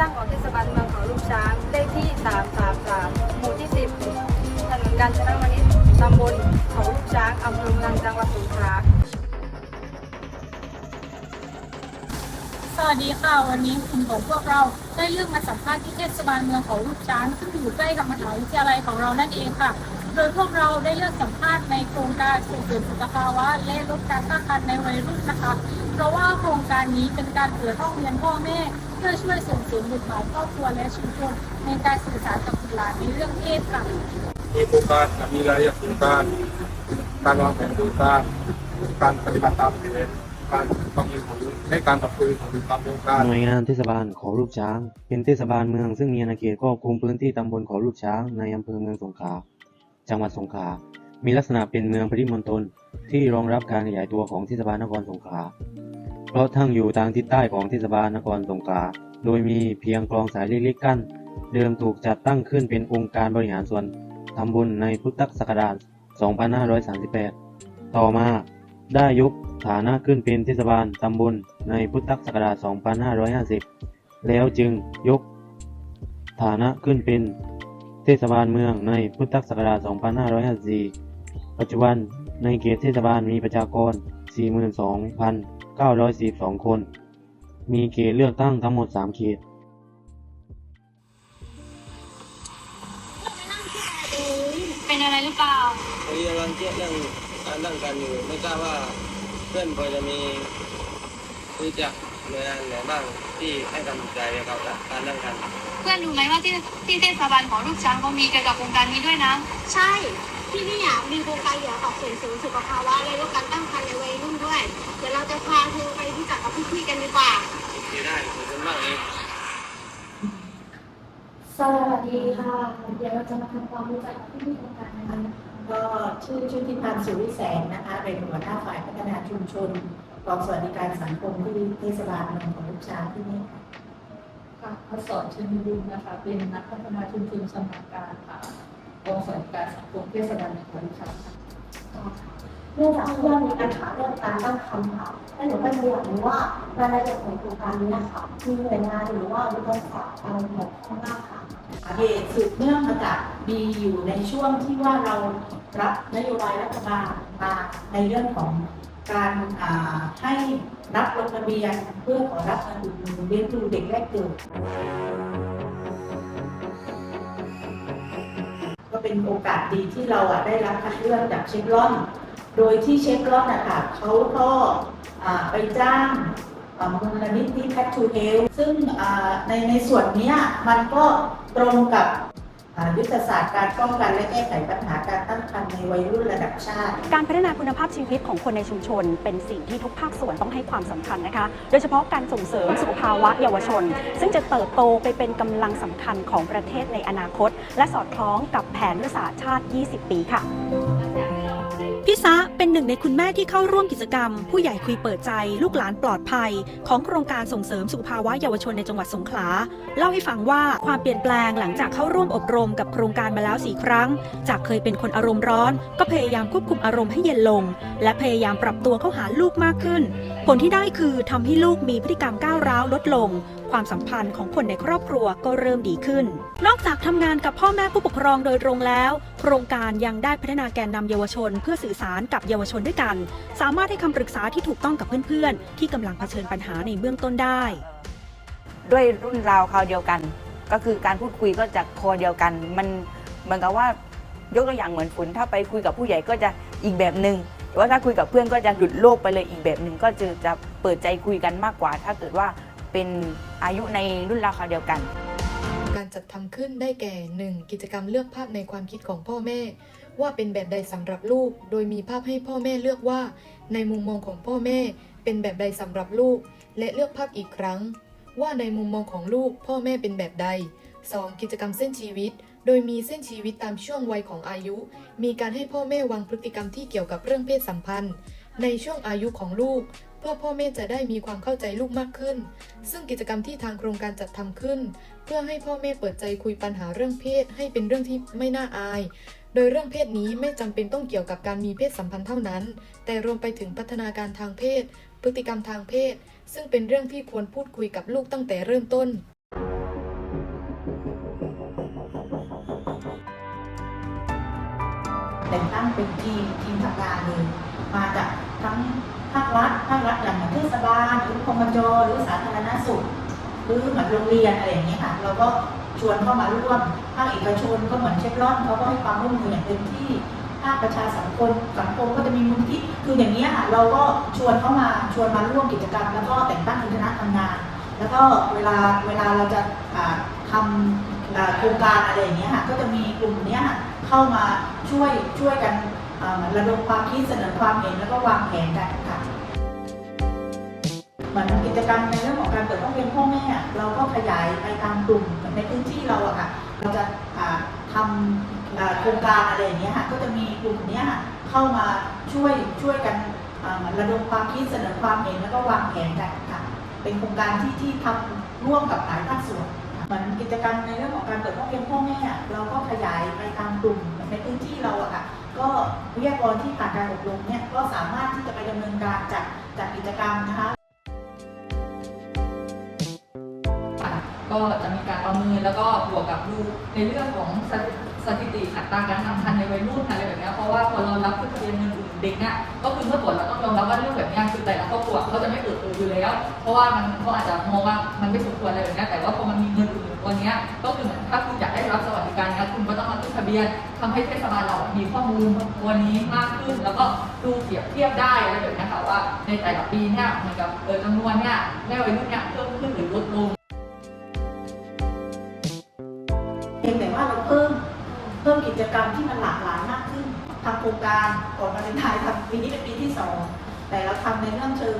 ตั้งของเทศบาลเมืองเขาลูกช้างเลขที่ 333 หมู่ที่ 10 ถนนกาญจนวนิชตำบลเขาลูกช้างอำเภอเมืองจังหวัดสงขลาสวัสดีค่ะ วันนี้กลุ่มของพวกเราได้เลือกมาสัมภาษณ์ที่เทศบาลเมืองเขาลูกช้างซึ่งอยู่ใกล้กับมหาวิทยาลัยของเรานั่นเองค่ะ โดยพวกเราได้เลือกสัมภาษณ์ในโครงการส่งเสริมสุขภาวะและลดการตั้งครรภ์ในวัยรุ่นนะคะ เพราะว่าโครงการนี้เป็นการเปิดห้องเรียนพ่อแม่ เพื่อช่วยส่งเสริมบทบาทครอบครัวและชุมชนในการสื่อสารกับบุตรหลานในเรื่องเพศค่ะมีโครงการมีรายละเอียดโครงการการวางแผนโครงการการปฏิบัติตามแผนการบำเพ็ญผลให้การตับปืนของตามโครงการหน่วยงานเทศบาลเขาลูกช้าง เป็นเทศบาลเมืองซึ่งมีอาณาเขตครอบคลุมพื้นที่ตำบลเขาลูกช้างในอำเภอเมืองสงขลา จังหวัดสงขลา มีลักษณะเป็นเมืองปริมณฑลที่รองรับการขยายตัวของเทศบาลนครสงขลา เพราะทั้งอยู่ทางทิศใต้ของเทศบาลนครสงขลา โดยมีเพียงคลองสายเล็กๆกั้น เดิมถูกจัดตั้งขึ้นเป็นองค์การบริหารส่วนตำบลในพุทธศักราช 2538 ต่อมาได้ยกฐานะขึ้นเป็นเทศบาลตำบลในพุทธศักราช 2550 แล้วจึงยกฐานะขึ้นเป็น เทศบาลเมืองในพุทธศักราช 2554 ปัจจุบันในเขตเทศบาลมีประชากร 42,942 คน มีเขตเลือกตั้งทั้งหมด 3 เขตเป็นอะไรหรือเปล่าพอดีกำลังเครียดเรื่องการตั้งกันอยู่ ไม่ทราบว่าเพื่อนพอจะมีรู้จักหน่วยงานไหนบ้างที่ให้กำลังใจเกี่ยวกับการตั้งกันเพื่อนรู้ไหมว่าที่ที่เทศบาลของลูกช้างเขามีเกี่ยวกับโครงการนี้ด้วยนะ ใช่ ที่นี่อะมีโครงการเกี่ยวกับส่งเสริมสุขภาวะและลดการตั้งครรภ์ในวัยรุ่นด้วย เดี๋ยวเราจะพาเธอไปรู้จักกับพี่ๆกันดีกว่าที่ได้ขอบคุณมากเลยสวัสดีค่ะ เดี๋ยวเราจะมาทำความรู้จักกับพี่ๆโครงการนะคะก็ชื่อชุติพันธ์สุริแสงนะคะ เป็นหัวหน้าฝ่ายพัฒนาชุมชนกองสวัสดิการสังคมที่เทศบาลเมืองของลูกช้างที่นี่ค่ะ ค่ะพศรชนบุญนะคะ เป็นนักพัฒนาชุมชนสำนักการค่ะกองสวัสดิการสังคมเทศบาลนครค่ะเนื่องจากที่ว่ามีปัญหาเรื่องการตั้งครรภ์ค่ะและหนูก็เลยอยากรู้ว่ารายละเอียดของโครงการนี้นะคะมีหน่วยงานหรือว่าวิทยาศาสตร์อะไรเกี่ยวข้องบ้างค่ะเหตุสืบเนื่องมาจากมีอยู่ในช่วงที่ว่าเรารับนโยบายรัฐบาลมาในเรื่องของ การให้รับลงทะเบียนเพื่อขอรับเงินอุดหนุนเลี้ยงดูเด็กแรกเกิดก็เป็นโอกาสดีที่เราอะได้รับคัดเลือกจากเชฟรอน โดยที่เชฟรอนนะคะเขาก็อ่าไปจ้างมูลนิธิแพททูเฮลซึ่งในในส่วนนี้มันก็ตรงกับ ยุทธศาสตร์การป้องกันและแก้ไขปัญหาการตั้งครรภ์ในวัยรุ่นระดับชาติ การพัฒนาคุณภาพชีวิตของคนในชุมชน เป็นสิ่งที่ทุกภาคส่วนต้องให้ความสำคัญนะคะ โดยเฉพาะการส่งเสริมสุขภาวะเยาวชน ซึ่งจะเติบโตไปเป็นกำลังสำคัญของประเทศในอนาคต และสอดคล้องกับแผนยุทธศาสตร์ชาติ 20 ปีค่ะ่ซะเป็นหนึ่งในคุณแม่ที่เข้าร่วมกิจกรรม ผู้ใหญ่คุยเปิดใจ ลูกหลานปลอดภัย ของโครงการส่งเสริมสุขภาวะเยาวชนในจังหวัดสงขลา เล่าให้ฟังว่าความเปลี่ยนแปลงหลังจากเข้าร่วมอบรมกับโครงการมาแล้วสี่ครั้ง จากเคยเป็นคนอารมณ์ร้อน ก็พยายามควบคุมอารมณ์ให้เย็นลง และพยายามปรับตัวเข้าหาลูกมากขึ้น ผลที่ได้คือทำให้ลูกมีพฤติกรรมก้าวร้าวลดลง ความสัมพันธ์ของคนในครอบครัวก็เริ่มดีขึ้น นอกจากทำงานกับพ่อแม่ผู้ปกครองโดยตรงแล้ว โครงการยังได้พัฒนาแกนนำเยาวชน เพื่อสื่อสารกับเยาวชนด้วยกัน สามารถให้คำปรึกษาที่ถูกต้องกับเพื่อนๆ ที่กำลังเผชิญปัญหาในเบื้องต้นได้ ด้วยรุ่นราวคราวเดียวกัน ก็คือการพูดคุยก็จะคอเดียวกัน มันเหมือนกับว่ายกตัวอย่างเหมือนฝนถ้าไปคุยกับผู้ใหญ่ก็จะอีกแบบหนึ่งแต่ว่าถ้าคุยกับเพื่อนก็จะหลุดโลกไปเลยอีกแบบหนึ่งก็จะจะเปิดใจคุยกันมากกว่า ถ้าเกิดว่า เป็นอายุในรุ่นราวคราวเดียวกัน การจัดทำขึ้นได้แก่ 1. กิจกรรมเลือกภาพในความคิดของพ่อแม่ ว่าเป็นแบบใดสำหรับลูก โดยมีภาพให้พ่อแม่เลือกว่า ในมุมมองของพ่อแม่ เป็นแบบใดสำหรับลูก และเลือกภาพอีกครั้ง ว่าในมุมมองของลูกพ่อแม่เป็นแบบใด 2. กิจกรรมเส้นชีวิต โดยมีเส้นชีวิตตามช่วงวัยของอายุ มีการให้พ่อแม่วางพฤติกรรมที่เกี่ยวกับเรื่องเพศสัมพันธ์ ในช่วงอายุของลูก พื่อพ่อแม่จะได้มีความเข้าใจลูกมากขึ้น ซึ่งกิจกรรมที่ทางโครงการจัดทำขึ้น เพื่อให้พ่อแม่เปิดใจคุยปัญหาเรื่องเพศ ให้เป็นเรื่องที่ไม่น่าอาย โดยเรื่องเพศนี้ไม่จำเป็นต้องเกี่ยวกับการมีเพศสัมพันธ์เท่านั้น แต่รวมไปถึงพัฒนาการทางเพศ พฤติกรรมทางเพศ ซึ่งเป็นเรื่องที่ควรพูดคุยกับลูกตั้งแต่เริ่มต้นแต่งตั้งเป็นทีมทีมทำงานเลยมาจากทั้งาครัฐภาครัฐอย่างเทศบาลหรือคมจหรือสาธารณสุข หรือเหมือนโรงเรียนอะไรอย่างเงี้ยค่ะเราก็ชวนเข้ามาร่วมภาคเอกชนก็เหมือนเชฟรอนเขาก็ให้ความร่วมมืออย่างเต็มที่ภาคประชาสังคมสังคมก็จะมีมูลที่คืออย่างนี้ยค่ะเราก็ชวนเข้ามาชวนมาร่วมกิจกรรม แล้วก็แต่งตั้งคณะทำงาน แล้วก็เวลาเวลาเราจะทำโครงการอะไรอย่างเงี้ยค่ะก็จะมีกลุ่มเนี้ยเข้ามาช่วยช่วยกัน ระดมความคิดเสนอความเห็นแล้วก็วางแผนกันค่ะเหมือนกิจกรรมในเรื่องของการเปิดห้องเรียนพ่อแม่เราก็ขยายไปตามกลุ่มในพื้นที่เราอะค่ะเราจะทำโครงการอะไรอย่างเงี้ยค่ะก็จะมีกลุ่มเนี้ยเข้ามาช่วยช่วยกันระดมความคิดเสนอความเห็นแล้วก็วางแผนกันค่ะเป็นโครงการที่ที่ทำร่วมกับหลายภาคส่วนเหมือนกิจกรรมในเรื่องของการเปิดห้องเรียนพ่อแม่เราก็ขยายไปตามกลุ่มในพื้นที่เราอะค่ะ ก็วิทยากรที่ผ่านการอบรมเนี่ยก็สามารถที่จะไปดำเนินการจัดจัดกิจกรรมนะคะก็จะมีการประเมินแล้วก็บวกกับดูในเรื่องของสถิสถิติอัตราการทำทันในวัยรุ่นอะไรแบบนี้เพราะว่าพอเรารับขึ้เบียนเงินกลุ่มเด็กเนี่ยก็คือเมื่อก่อนเราต้องยอมรับว่าเรื่องแบบนี้คือแต่ละครอบครัวเขาจะไม่เปิดเผยอยู่แล้ว เพราะว่ามันเขาอาจจะมองว่ามันไม่สมควรอะไรแบบนี้แต่ว่าพอมันมีเงินอื่น ตัวเนี้ยก็คือเหมือนถ้าคุณอยากได้รับสวัสดิการเนี้ยคุณก็ต้องมาขึ้นทะเบียนทำให้เทศบาลเรามีข้อมูลตัวนี้มากขึ้น แล้วก็ดูเปรียบเทียบได้อะไรแบบเนี้ยค่ะว่าในแต่ละปีเนี่ยเหมือนกับเออจำนวนเนี่ยแม่วัยรุ่นเนี่ยเพิ่มขึ้นหรือลดลงเพียงแต่ว่าเราเพิ่มเพิ่มกิจกรรมที่มันหลากหลายมากขึ้นทำโครงการก่อนวาเลนไทน์ทำปีนี้เป็นปีที่สองแต่เราทำในเรื่องเชิง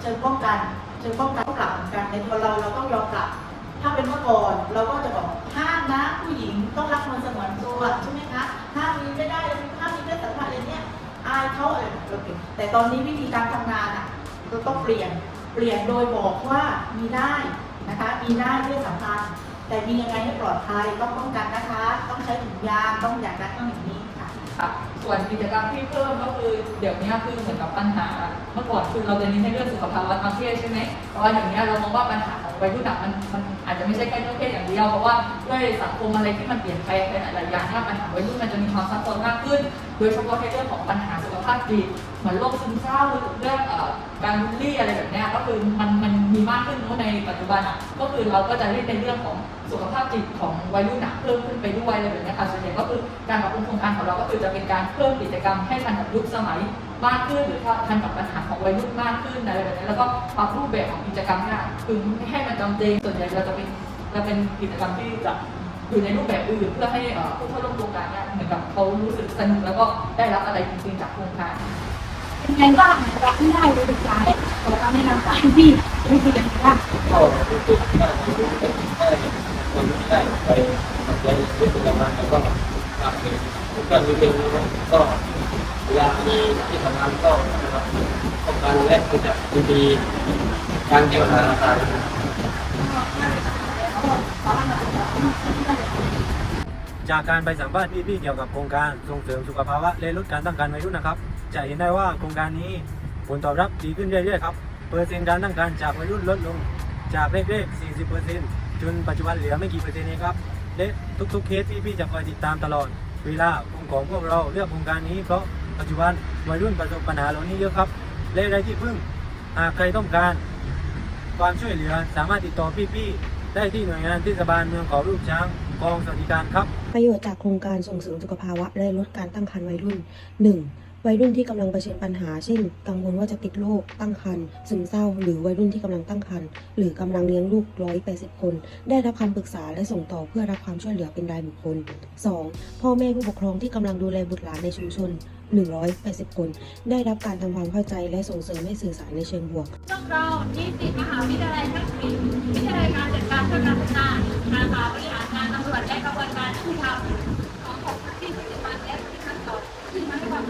เชิงป้องกันเชิงป้องกันก็ปรับเหมือนกันในตัวเราเราต้องยอมปรับ ถ้าเป็นเมื่อก่อนเราก็จะบอกห้ามนะผู้หญิงต้องรักมันสงวนตัวใช่ไหมคะห้ามมีไม่ได้ห้ามมีเพศสัมพันธ์อะไรเนี่ยอายเขาอะไรแบบนี้แต่ตอนนี้วิธีการทำงานอะเราต้องเปลี่ยนเปลี่ยนโดยบอกว่ามีได้นะคะมีได้เพศสัมพันธ์แต่มียังไงให้ปลอดภัยต้องป้องกันนะคะ ต้องใช้ถุงยางต้องอย่างนั้นต้องอย่างนี้ค่ะค่ะส่วนกิจกรรมที่เพิ่มก็คือเดี๋ยวนี้คือเหมือนกับปัญหา เมื่อก่อนคือเราจะเน้นในเรื่องสุขภาวะทางเพศใช่ไหมแต่ว่าอย่างนี้ยเรามองว่าปัญหาของ วัยรุ่นอะมันมันอาจจะไม่ใช่แค่เรื่องเพศอย่างเดียวเพราะว่าด้วยสังคมอะไรที่มันเปลี่ยนแปลงไปหลายอย่างถ้าปัญหาวัยรุ่นมันจะมีความซับซ้อนมากขึ้น โดยเฉพาะในเรื่องของปัญหาสุขภาพจิตเหมือนโรคซึมเศร้าเรื่องการบูลลี่อะไรแบบนี้ก็คือมันมันมีมากขึ้นเนอะในปัจจุบันอะก็คือเราก็จะเล่นในเรื่องของ สุขภาพจิตของวัยรุ่นอะเพิ่มขึ้นไปด้วยอะไรแบบนี้ค่ะส่วนใหญ่ก็คือการปรับปรุงโครงการของเราก็คือจะเป็นการเพิ่มกิจกรรมให้ทันกับยุคสมัยมากขึ้น หรือทันกับปัญหาของวัยรุ่นมากขึ้นอะไรแบบนี้แล้วก็ปรับรูปแบบของกิจกรรมนี่ยคือให้มันจำเจส่วนใหญ่เราจะเป็นจะเป็นกิจกรรมที่จะอยู่ในรูปแบบอื่นเพื่อให้ผู้เข้าร่วมโครงการเนี่ยเหมือนกับเขารู้สึกสนุกแล้วก็ได้รับอะไรจริงๆจากโครงการเป็นไงบ้างรับไม่ได้เลยสุดท้ายขอคำแนะนำจากพี่วิธีการบ้าง ก็รู้สึกว่ารู้สึกได้คนที่ได้ไปไปที่ทำงานแล้วก็ทำเลยก็มีเป็นก็เวลามีที่ทำงานก็นะครับต้องการแลกก็จะมีการแก้ปัญหาต่างจากการไปสัมภาษณ์พี่ๆเกี่ยวกับโครงการส่งเสริมสุขภาวะและลดการตั้งครรภ์วัยรุ่นนะครับ จะเห็นได้ว่าโครงการนี้ผลตอบรับดีขึ้นเรื่อยๆครับ เปอร์เซ็นต์การตั้งครรภ์จากวัยรุ่นลดลงจากแรกๆ40% จนปัจจุบันเหลือไม่กี่เปอร์เซ็นต์เองครับ และทุกๆเคสที่พี่จะคอยติดตามตลอด เวลาของพวกเราเลือกโครงการนี้เพราะปัจจุบันวัยรุ่นประสบปัญหาเหล่านี้เยอะครับ และไร้ที่พึ่งหากใครต้องการ ความช่วยเหลือสามารถติดต่อพี่ๆได้ที่หน่วยงานเทศบาลเมืองเขารูปช้างกองสวัสดิการครับ ประโยชน์จากโครงการส่งเสริมสุขภาวะและลดการตั้งครรภ์วัยรุ่น 1. วัยรุ่นที่กำลังเผชิญปัญหา เช่น กังวลว่าจะติดโรคตั้งครรภ์ซึมเศร้า หรือวัยรุ่นที่กำลังตั้งครรภ์หรือกำลังเลี้ยงลูก180คน ได้รับคำปรึกษาและส่งต่อเพื่อรับความช่วยเหลือเป็นรายบุคคล 2. พ่อแม่ผู้ปกครองที่กำลังดูแลบุตรหลานในชุมชน 180 คน ได้รับการทำความเข้าใจและส่งเสริมให้สื่อสารในเชิงบวกพวกเรานิสิตมหาวิทยาลัยทักษิณวิทยาลัยการจัดการเพื่อการพัฒนาสาขาบริหารงานตำรวจและกระบวนการยุติธรรมของของที่ปฏิบัติและที่ขั้นตอนที่มาให้ความ